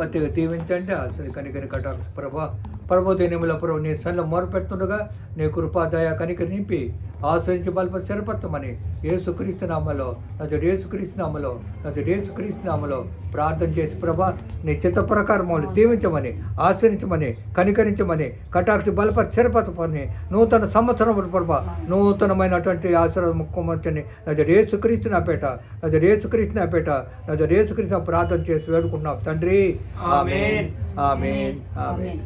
ప్రత్యేక దీవించండి అసలు కనికరి కటాక్ష ప్రభా ప్రభు ప్రభు నీ సన్నిలో మొరపెడుతుండగా నీ కృపాదయ కనిక నింపి ఆశ్రయించి బలప స్థిరపరచమని ఏసుక్రీస్తునామలో నది ఏసుక్రీస్తునామలో నది ఏసుక్రీస్తునామలో ప్రార్థన చేసి ప్రభా నీ చిత్త ప్రకారం దీవించమని ఆశ్రయించమని కనికరించమని కటాక్షి బలప స్థిరపరచమని నూతన సంవత్సరం ప్రభా నూతనమైనటువంటి ఆశ్రమ ముఖ్యమంత్రిని నది ఏసుక్రీస్తు నా పేట నది ఏసుక్రీస్తు నా పేట నది ఏసుక్రీస్తు ప్రార్థన చేసి వేడుకుంటున్నాం. తండ్రి ఆమెన్ ఆమెన్ ఆమెన్.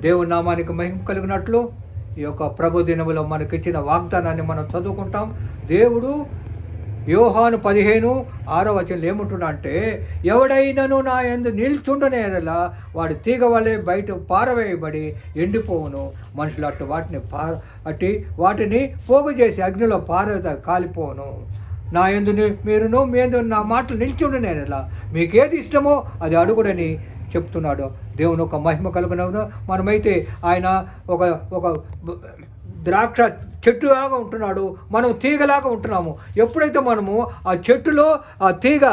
దేవుని నామానికి మహిమ కలిగినట్లు ఈ యొక్క ప్రభు దినములో మనకిచ్చిన వాగ్దానాన్ని మనం చదువుకుంటాం. దేవుడు యోహాను పదిహేను ఆరో వచనంలో ఏముంటున్నా అంటే ఎవడైనను నా ఎందు నిల్చుండనేలా వాడి తీగ వలె బయట పారవేయబడి ఎండిపోవును. మనుషులు అట్టు వాటిని పార అట్టి వాటిని పోగు చేసి అగ్నిలో పార కాలిపోవును. నా ఎందు మీరును మీ ఎందు నా మాటలు నిల్చుండనేలా మీకేది ఇష్టమో అది అడుగుడని చెప్తున్నాడు. దేవుని ఒక మహిమ కలుగునవును. మనమైతే ఆయన ఒక ఒక ద్రాక్ష చెట్టులాగా ఉంటున్నాడు. మనం తీగలాగా ఉంటున్నాము. ఎప్పుడైతే మనము ఆ చెట్టులో ఆ తీగ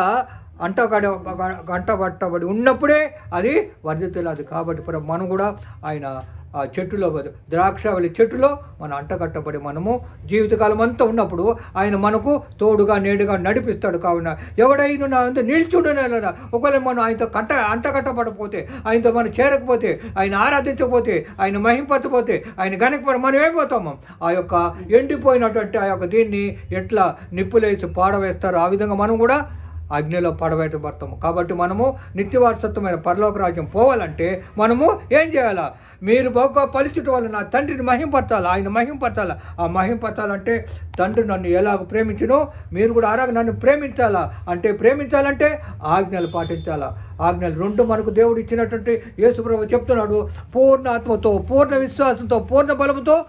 అంట గంట పట్టబడి ఉన్నప్పుడే అది వర్ధితులది కాబట్టి మనం కూడా ఆయన ఆ చెట్టులో ద్రాక్షవల్లి చెట్టులో మనం అంటగట్టబడి మనము జీవితకాలం అంతా ఉన్నప్పుడు ఆయన మనకు తోడుగా నేడుగా నడిపిస్తాడు కావున ఎవడైనా నా అంత నిల్చుండనేలా ఒకవేళ మనం ఆయనతో కంట అంటగట్టబడపోతే ఆయనతో మనం చేరకపోతే ఆయన ఆరాధించకపోతే ఆయన మహింపతపోతే ఆయన గనకపోతే మనం ఏమైపోతాము ఆ యొక్క ఎండిపోయినటువంటి ఆ యొక్క దీన్ని ఎట్లా నిప్పులేసి పాడవేస్తారు? ఆ విధంగా మనం కూడా అగ్నిలో పడబెట్టబడతాము కాబట్టి మనము నిత్యవారసత్వమైన పరలోక రాజ్యం పోవాలంటే మనము ఏం చేయాలా? మీరు బాగా పలుచుట వల్ల నా తండ్రిని మహింపరచాలి? ఆయన మహింపరచాలి? ఆ మహింపరచాలంటే తండ్రి నన్ను ఎలాగ ప్రేమించునో మీరు కూడా అలాగ నన్ను ప్రేమించాలా? అంటే ప్రేమించాలంటే ఆజ్ఞలు పాటించాలా? ఆజ్ఞలు రెండు మనకు దేవుడు ఇచ్చినటువంటి యేసుప్రభు చెప్తున్నాడు పూర్ణ ఆత్మతో పూర్ణ విశ్వాసంతో పూర్ణ బలముతో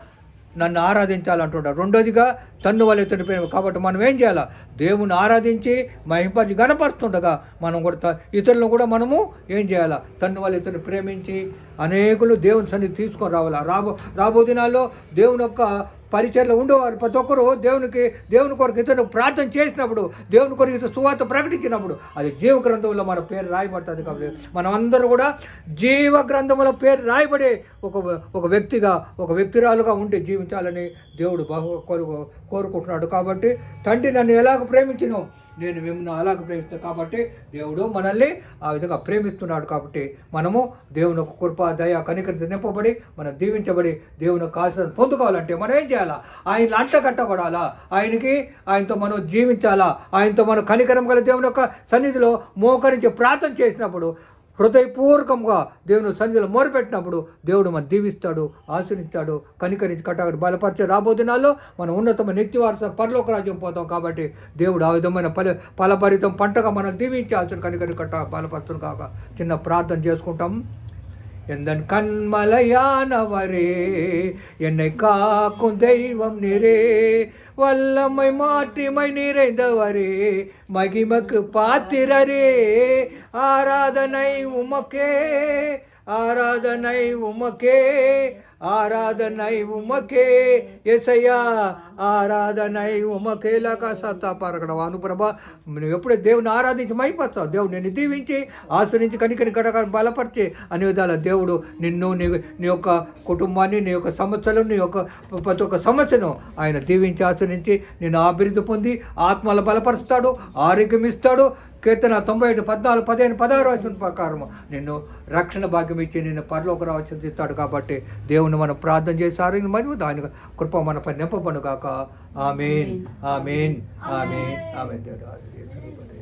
నన్ను ఆరాధించాలంటున్నాడు రెండోదిగా తన్ను వల్ల ప్రేమ కాబట్టి మనం ఏం చేయాలా? దేవుని ఆరాధించి మహింపరిచి గణపరుస్తుండగా మనం కూడా ఇతరులను కూడా మనము ఏం చేయాలా? తన్ను వల్ల ఇతరుని ప్రేమించి అనేకులు దేవుని సన్నిధి తీసుకొని రావాలా? రాబో రాబో దినాల్లో దేవుని యొక్క పరిచయలో ఉండేవారు. ప్రతి ఒక్కరు దేవునికి దేవుని కొరకు ఇతను ప్రార్థన చేసినప్పుడు దేవుని కొరకు ఇతను సువార్త ప్రకటించినప్పుడు అది జీవ గ్రంథంలో మన పేరు రాయబడుతుంది కాబట్టి మనం అందరూ కూడా జీవ గ్రంథంలో పేరు రాయబడే ఒక ఒక వ్యక్తిగా ఒక వ్యక్తిరాలుగా ఉండి జీవించాలని దేవుడు బహు కోరుకుంటున్నాడు. కాబట్టి తండ్రి నన్ను ఎలాగ ప్రేమించినో నేను మిమ్మల్ని అలాగ ప్రేమిస్తాను కాబట్టి దేవుడు మనల్ని ఆ విధంగా ప్రేమిస్తున్నాడు కాబట్టి మనము దేవుని యొక్క కృప దయ కనికరిత నింపబడి మనం దీవించబడి దేవుని యొక్క పొందుకోవాలంటే మనం ఏం చేయాలి? ఆయన అంట కట్టబడాలా? ఆయనకి ఆయనతో మనం జీవించాలా? ఆయనతో మనం కనికరం గల దేవుని యొక్క సన్నిధిలో మోకరించి ప్రార్థన చేసినప్పుడు హృదయపూర్వకంగా దేవుని సన్నిధిలో మొరపెట్టినప్పుడు దేవుడు మనం దీవిస్తాడు ఆశ్రయించాడు కనికరించి కట్టాడు బలపరిచే రాబోదినాల్లో మనం ఉన్నతమైన నిత్యవారస పరలోక రాజ్యం పోతాం కాబట్టి దేవుడు ఆ విధమైన ఫల ఫలభరితం పంటగా మనం దీవించి ఆశ్రయం కనికరి కట్ట బలపరుచును కాక చిన్న ప్రార్థన చేసుకుంటాం. எந்தன் கண்மலையானவரே என்னை காக்கும் தெய்வம் நிறே வல்லமை மாற்றிமை நிறைந்தவரே மகிமக்கு பாத்திரரே. ஆராதனை உமக்கே. ஆராதனை உமக்கே ఆరాధనై ఉమకే ఎసయ్యా ఆరాధనై ఉమకే లాగా సత్తా పరగడం అనుప్రభ నువ్వు ఎప్పుడే దేవుని ఆరాధించి మైపడతావు దేవుడు నిన్ను దీవించి ఆశ్రయించి కనికని గడగ బలపరిచి అనే విధాల దేవుడు నిన్ను నీ నీ యొక్క కుటుంబాన్ని నీ యొక్క సమస్యలను నీ యొక్క ప్రతి ఒక్క సమస్యను ఆయన దీవించి ఆశ్రయించి నేను అభివృద్ధి పొంది ఆత్మల బలపరుస్తాడు ఆరోగ్యం ఇస్తాడు కీర్తన తొంభై ఏడు పద్నాలుగు పదిహేను పదహారు వచ్చిన ప్రకారం నిన్ను రక్షణ భాగ్యం ఇచ్చి నిన్ను పరలోక రావచ్చు ఇస్తాడు కాబట్టి దేవుని మనం ప్రార్థన ఆరోగ్యం మరియు దాని కృప మనపై నింపబడు కాక ఆమెన్. ఆమెన్. ఆమెన్. ఆమెన్. దేవుడు.